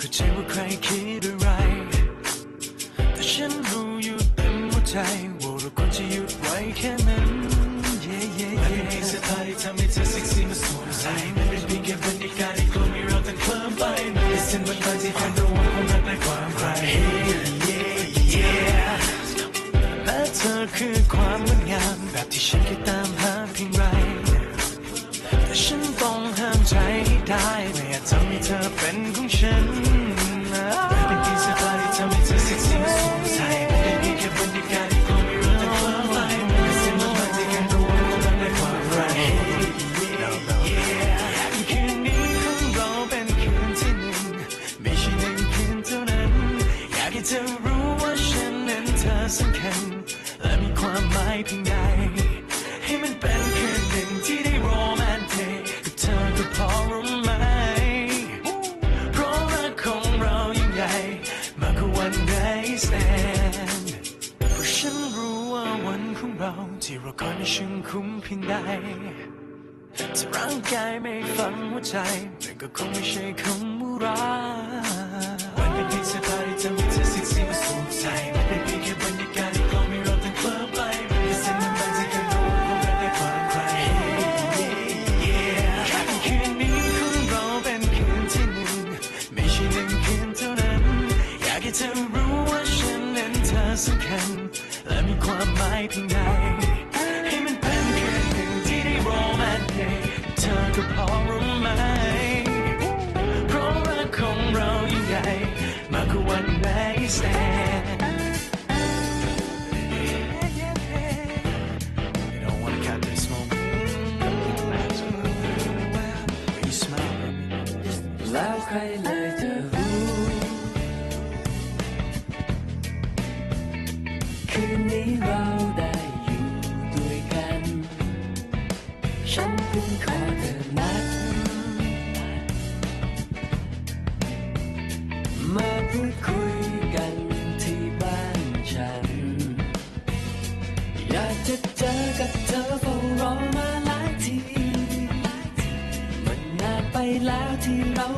เข้าใจว่าใครคิดอะไร แต่ฉันรู้อยู่เต็มหัวใจว่าเราควรจะหยุดไว้แค่นั้น yeah yeah yeah ไม่มีสไตล์ทำให้เธอเซ็กซี่มาสวมใส่มันเป็นเพียงแค่บรรยากาศที่กลมให้เราต้องเคลิ้มไปมันเป็นเส้นบางตาที่แฟนระวังความรักและความใคร yeah yeah yeah และเธอคือความงดงามแบบที่ฉันเคยตา ร่างกายไม่ฟังหัวใจแต่ก็คงไม่ใช่คำว่ารักวันเป็นเพียงสบายทำให้เธอสิ่งที่มาสูงใจมัเป็นเพียงแค่บรรยากาศที่กล่อมให้เราทั้งเพิ่มไปมัเป็นเส้นน้ำตาที่กันรู้ว่ารัได้กว่าใครแค่คืนนี้คุณเราเป็นคืนที่หนึ่งไม่ใช่หนึ่งคืนเท่านั้น อยากให้เธอรู้ว่าฉันนั้นเธอสำคัญและมีความหมายเพียงใด To power of. loud to you.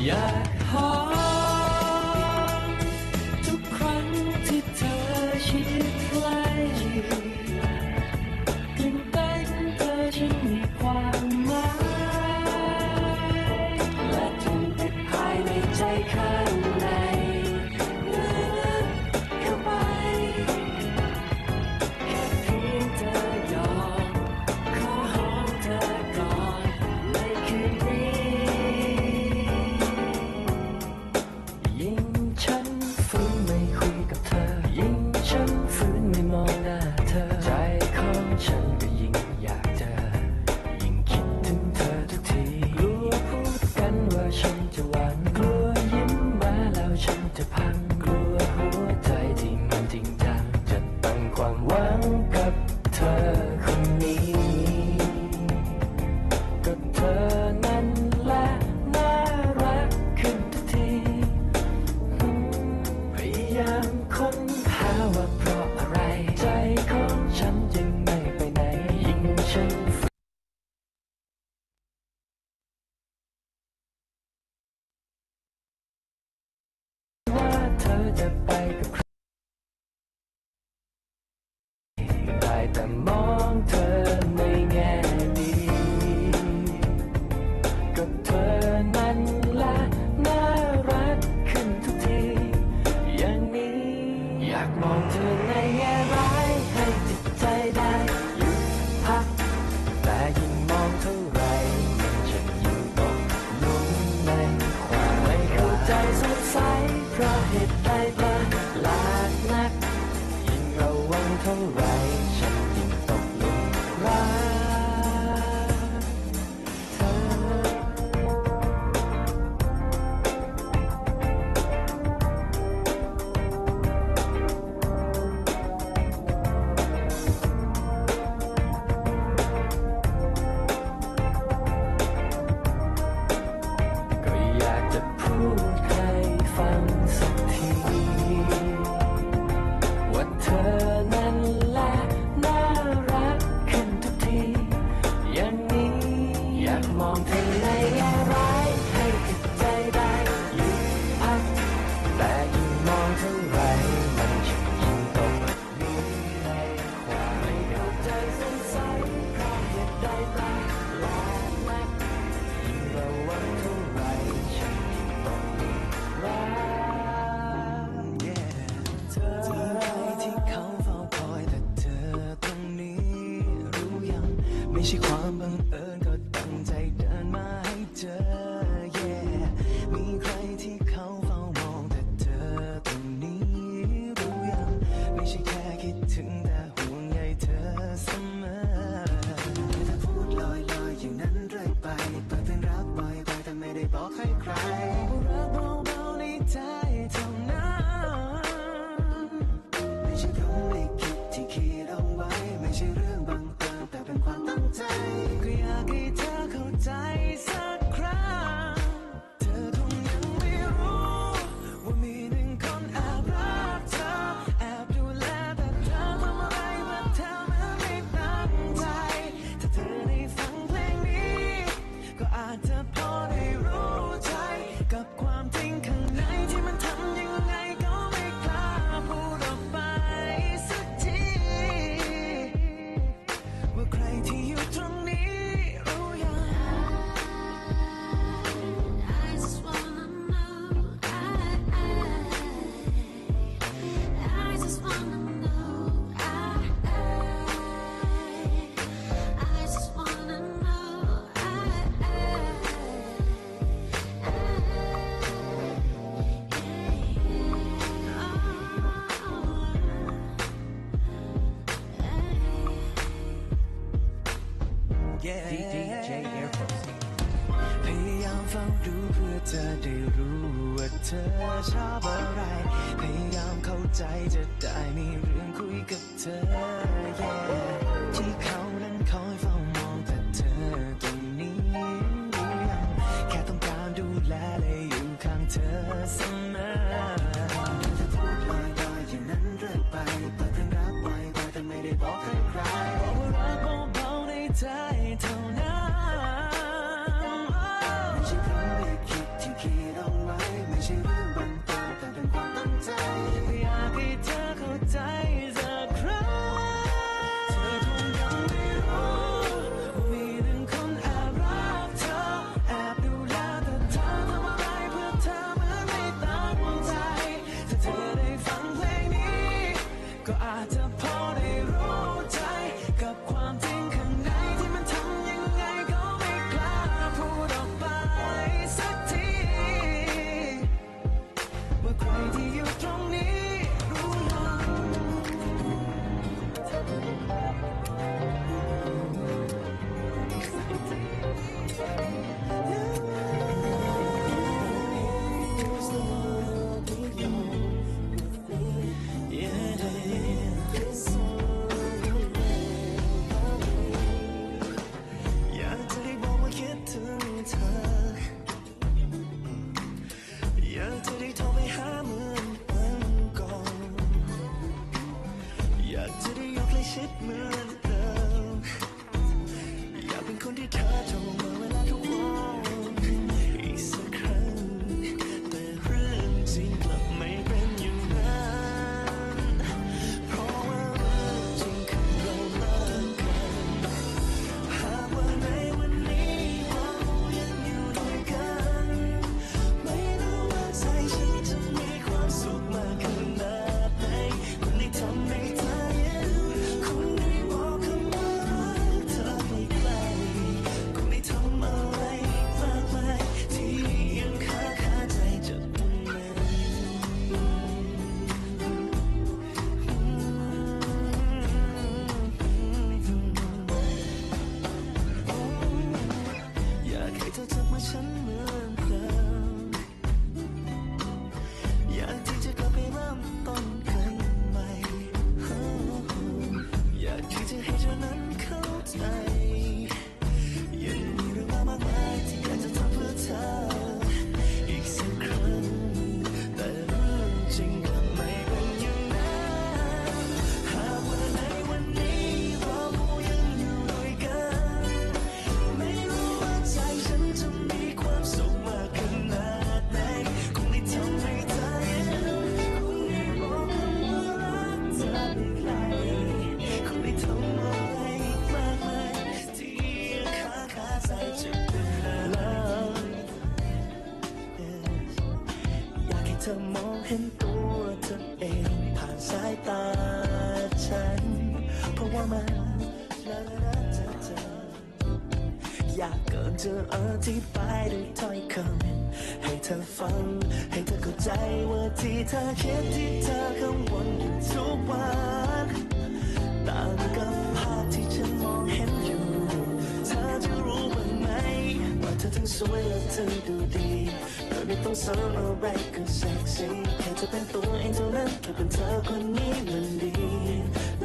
Yeah, hard. เธอได้รู้ว่าเธอชอบอะไร พยายามเข้าใจจะได้มีเรื่องคุยกับเธอ yeah ที่เขานั้นคอยเฝ้ามองแต่เธอต้อง สวยและเธอดูดีเธอไม่ต้องสอนอะไรก็เซ็กซี่แค่จะเป็นตัวเองเท่านั้นถ้าเป็นเธอคนนี้มันดี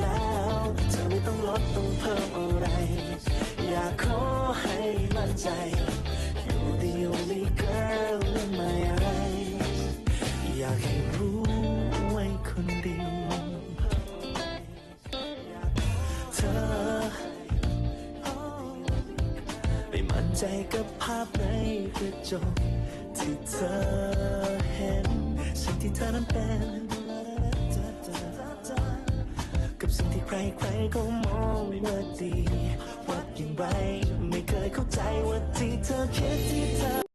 แล้วเธอไม่ต้องลดต้องเพิ่มอะไร อยากขอให้มั่นใจับภาพในกระจกที่เธอเห็น สิ่งที่เธอนั้นเป็น กับสิ่งที่ใครใครก็มองว่าดี ว่าอย่างไรไม่เคยเข้าใจว่าที่เธอคิดที่เธอ